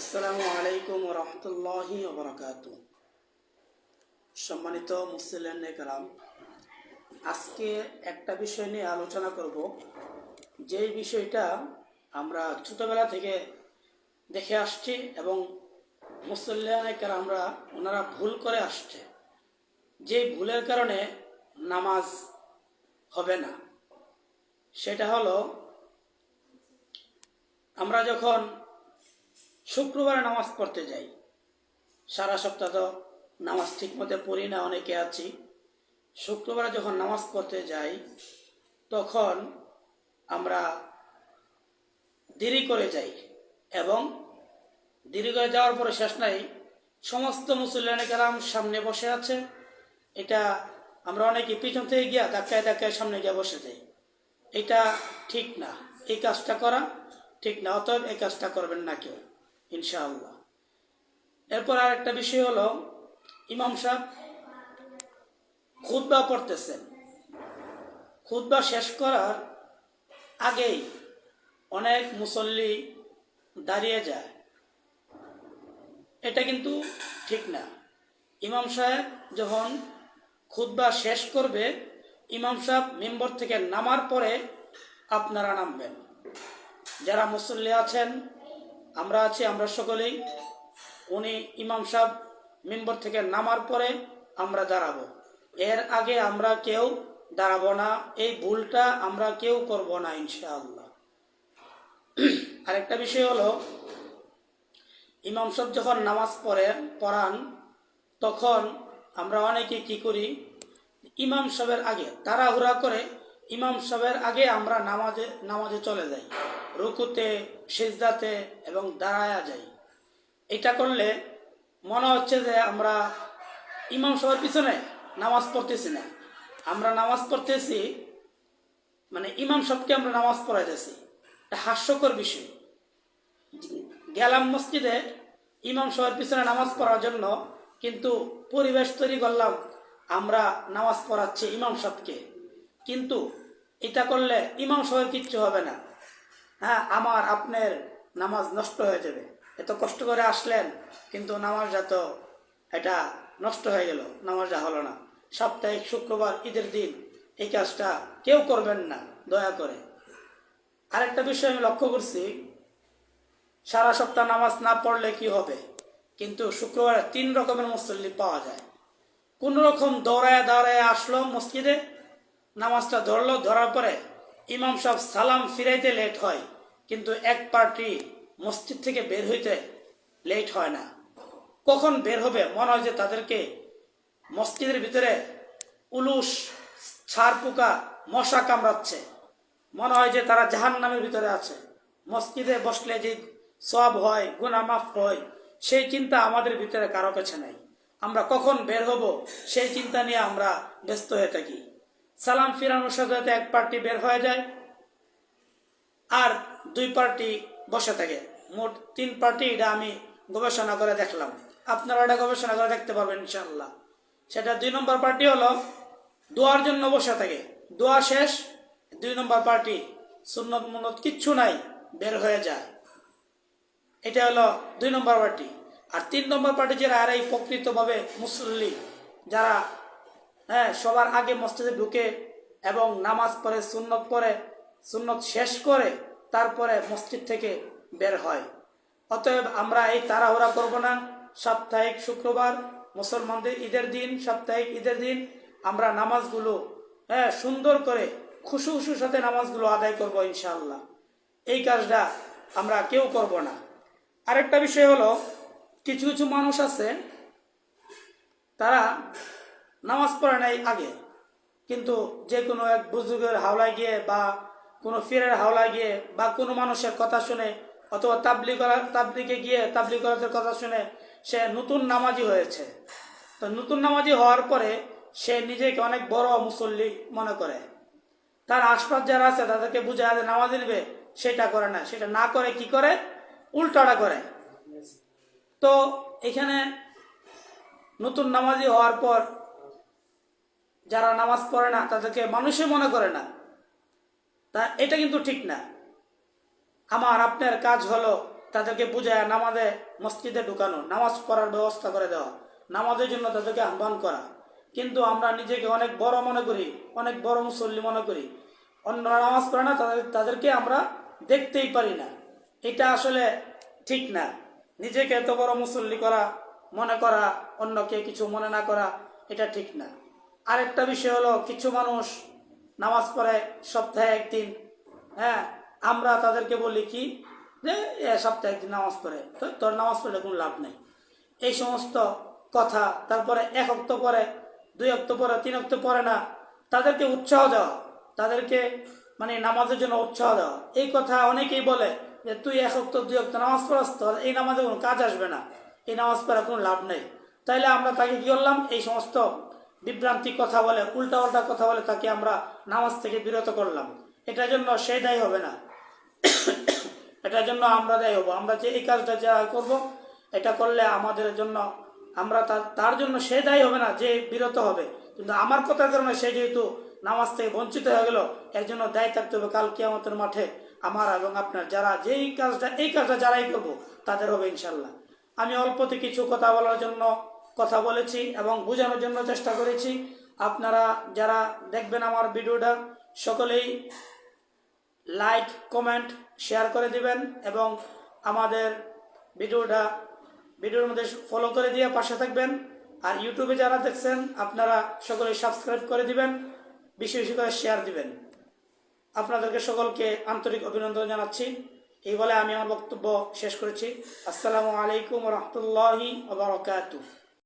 আসসালামু আলাইকুম রহমতুল্লাহি সম্মানিত মুসলিম আজকে একটা বিষয় নিয়ে আলোচনা করব। যে বিষয়টা আমরা ছোটবেলা থেকে দেখে আসছি এবং মুসল্লিয়ানেকার আমরা ওনারা ভুল করে আসছে। যে ভুলের কারণে নামাজ হবে না, সেটা হলো আমরা যখন শুক্রবারে নামাজ পড়তে যাই। সারা সপ্তাহ তো নামাজ ঠিক মতো পড়ি না, অনেকে আছি। শুক্রবারে যখন নামাজ পড়তে যাই, তখন আমরা দেরি করে যাই এবং দেরি করে যাওয়ার পরে শেষ নাই, সমস্ত মুসল্লান সামনে বসে আছে। এটা আমরা অনেকে পিছন থেকে গিয়া ধাক্কায় ধাক্কায় সামনে গিয়ে বসে যাই। এটা ঠিক না, এই কাজটা করা ঠিক না, অতএব এই কাজটা করবেন না কেউ। ইনশাআল্লাহ। এরপর আর একটা বিষয় হলো, ইমাম সাহেব খুতবা পড়তেছেন। খুতবা শেষ করার আগেই অনেক মুসল্লি দাঁড়িয়ে যায়। এটা কিন্তু ঠিক না। ইমাম সাহেব যখন খুতবা শেষ করবে, ইমাম সাহেব মেম্বর থেকে নামার পরে আপনারা নামবেন। যারা মুসল্লি আছেন আমরা আছি, আমরা সকলেই। উনি ইমাম সাহেব মেম্বর থেকে নামার পরে আমরা দাঁড়াবো। এর আগে আমরা কেউ দাঁড়াবো না, এই ভুলটা আমরা কেউ করব না, ইনশাআল্লাহ। আরেকটা বিষয় হলো, ইমাম সাহেব যখন নামাজ পড়ে, পড়ান, তখন আমরা অনেকে কি করি, ইমাম সাহেবের আগে, তাড়াহুড়া করে ইমাম সাহেবের আগে আমরা নামাজে নামাজে চলে যাই। রুকুতে, সিজদাতে এবং দাঁড়ায়া যাই। এটা করলে মনে হচ্ছে যে আমরা ইমাম সবার পিছনে নামাজ পড়তেছি না। আমরা নামাজ পড়তেছি মানে ইমাম সাহেবকে আমরা নামাজ পড়াইতেছি। এটা হাস্যকর বিষয়। গেলাম মসজিদে ইমাম সবার পিছনে নামাজ পড়ার জন্য, কিন্তু পরিবেশ তৈরি করলাম, আমরা নামাজ পড়াচ্ছি ইমাম সাহেবকে। কিন্তু এটা করলে ইমাম সাহেব কিচ্ছু হবে না। হ্যাঁ আমার আপনার নামাজ নষ্ট হয়ে যাবে। এত কষ্ট করে আসলেন, কিন্তু নামাজটা তো এটা নষ্ট হয়ে গেল, নামাজটা হলো না। সাপ্তাহিক শুক্রবার, ঈদের দিন এই কাজটা কেউ করবেন না, দয়া করে। আরেকটা বিষয় আমি লক্ষ্য করছি, সারা সপ্তাহ নামাজ না পড়লে কি হবে? কিন্তু শুক্রবারে তিন রকমের মুসল্লি পাওয়া যায়। কোন রকম দৌড়ায় দৌড়ায় আসলো মসজিদে, নামাজটা ধরলো, ধরার পরে ইমাম সাহেব সালাম ফিরাইতে লেট হয়, কিন্তু এক পার্টি মসজিদ থেকে বের হইতে লেট হয় না। কখন বের হবে, মনে হয় যে তাদেরকে মসজিদের ভিতরে উলুস ছাড় পোকা মশা কামড়াচ্ছে। মনে হয় যে তারা জাহান নামের ভিতরে আছে। মসজিদে বসলে যে সব হয় গুনামাফ হয়, সেই চিন্তা আমাদের ভিতরে কারও কাছে নাই। আমরা কখন বের হব, সেই চিন্তা নিয়ে আমরা ব্যস্ত হয়ে থাকি। সালাম ফিরানোর সাথে সাথে এক পার্টি বের হয়ে যায় আর দুই পার্টি বসে থাকে। মোট তিন পার্টি এটা আমি গবেষণা করে দেখলাম। আপনারা এটা গবেষণা করে দেখতে পারবেন ইনশাল্লাহ সেটা দুই নম্বর পার্টি হলো দোয়ার জন্য বসে থাকে। দোয়া শেষ, দুই নম্বর পার্টি সুন্নত মুন্নত কিচ্ছু নাই, বের হয়ে যায়। এটা হলো দুই নম্বর পার্টি। আর তিন নম্বর পার্টি যারা আর এই প্রকৃতভাবে মুসল্লি, যারা হ্যাঁ সবার আগে মসজিদে ঢুকে এবং নামাজ পড়ে, সুন্নত পড়ে, সুন্নত শেষ করে তারপরে মসজিদ থেকে বের হয়। অতএব আমরা এই তাড়াহুড়া করব না। সাপ্তাহিক শুক্রবার, মুসলমানদের ঈদের দিন, সাপ্তাহিক ঈদের দিন আমরা নামাজগুলো হ্যাঁ সুন্দর করে, খুশু খুশুর সাথে নামাজগুলো আদায় করব ইনশাআল্লাহ। এই কাজটা আমরা কেউ করব না। আরেকটা বিষয় হলো, কিছু কিছু মানুষ আছে, তারা নামাজ পড়ে নাই আগে। কিন্তু যে কোনো এক বুজুগের হাওলায় গিয়ে বা কোনো ফিরের হাওলায় গিয়ে বা কোনো মানুষের কথা শুনে অথবা তাবলি করা তাবলিকে গিয়ে তাবলি করাদের কথা শুনে সে নতুন নামাজি হয়েছে। তো নতুন নামাজি হওয়ার পরে সে নিজেকে অনেক বড় মুসল্লি মনে করে। তার আশপাশ যারা আছে, তাদেরকে বুঝায় যে নামাজ দিবে, সেটা করে না। সেটা না করে কি করে? উল্টাটা করে। তো এখানে নতুন নামাজি হওয়ার পর যারা নামাজ পড়ে না, তাদেরকে মানুষই মনে করে না। তা এটা কিন্তু ঠিক না। আমার, আপনার কাজ হলো তাদেরকে বুঝায় নামাজে মসজিদে ঢুকানো, নামাজ পড়ার ব্যবস্থা করে দেওয়া, নামাজের জন্য তাদেরকে আহ্বান করা। কিন্তু আমরা নিজেকে অনেক বড় মনে করি, অনেক বড় মুসল্লি মনে করি। অন্যরা নামাজ পড়ে না, তাদের, তাদেরকে আমরা দেখতেই পারি না। এটা আসলে ঠিক না। নিজেকে এত বড় মুসল্লি করা, মনে করা, অন্যকে কিছু মনে না করা, এটা ঠিক না। আরেকটা বিষয় হলো, কিছু মানুষ নামাজ পড়ে সপ্তাহে একদিন হ্যাঁ আমরা তাদেরকে বলি কি, যে সপ্তাহে একদিন নামাজ পড়ে। তো তোর নামাজ পড়লে কোনো লাভ নেই। এই সমস্ত কথা, তারপরে এক অক্ত পরে দুই অক্ত পরে তিন অক্ত পরে না, তাদেরকে উৎসাহ দেওয়া, তাদেরকে মানে নামাজের জন্য উৎসাহ দেওয়া। এই কথা অনেকেই বলে যে, তুই এক অক্ত, দুই অক্ত নামাজ পড়াস তোর এই নামাজে কোনো কাজ আসবে না। এই নামাজ পড়ার কোনো লাভ নেই। তাইলে আমরা তাকে কি করলাম? এই সমস্ত বিভ্রান্তি কথা বলে উল্টা উল্টা কথা বলে তাকে আমরা নামাজ থেকে বিরত করলাম। এটার জন্য সে দায়ী হবে না। এটার জন্য আমরা দায়ী হব। আমরা যে এই কাজটা যা করব, এটা করলে আমাদের জন্য, আমরা তার জন্য সে দায়ী হবে না যে বিরত হবে। কিন্তু আমার কথার কারণে সে যেহেতু নামাজ থেকে বঞ্চিত হয়ে গেল, এর জন্য দায়ী থাকতে হবে কাল কিয়ামতের মাঠে আমার এবং আপনার। যারা যেই কাজটা, এই কাজটা যারাই করব, তাদের হবে ইনশাল্লাহ আমি অল্পতে কিছু কথা বলার জন্য কথা বলেছি এবং বোঝানোর জন্য চেষ্টা করেছি। আপনারা যারা দেখবেন আমার ভিডিওটা, সকলেই লাইক কমেন্ট শেয়ার করে দিবেন এবং আমাদের ভিডিওটা, ভিডিওর মধ্যে ফলো করে দিয়ে পাশে থাকবেন। আর ইউটিউবে যারা দেখছেন, আপনারা সকলে সাবস্ক্রাইব করে দিবেন, বেশি বেশি করে শেয়ার দিবেন। আপনাদেরকে সকলকে আন্তরিক অভিনন্দন জানাচ্ছি। এই বলে আমি আমার বক্তব্য শেষ করেছি। আসসালামু আলাইকুম রহমতুল্লাহি আবরকাতু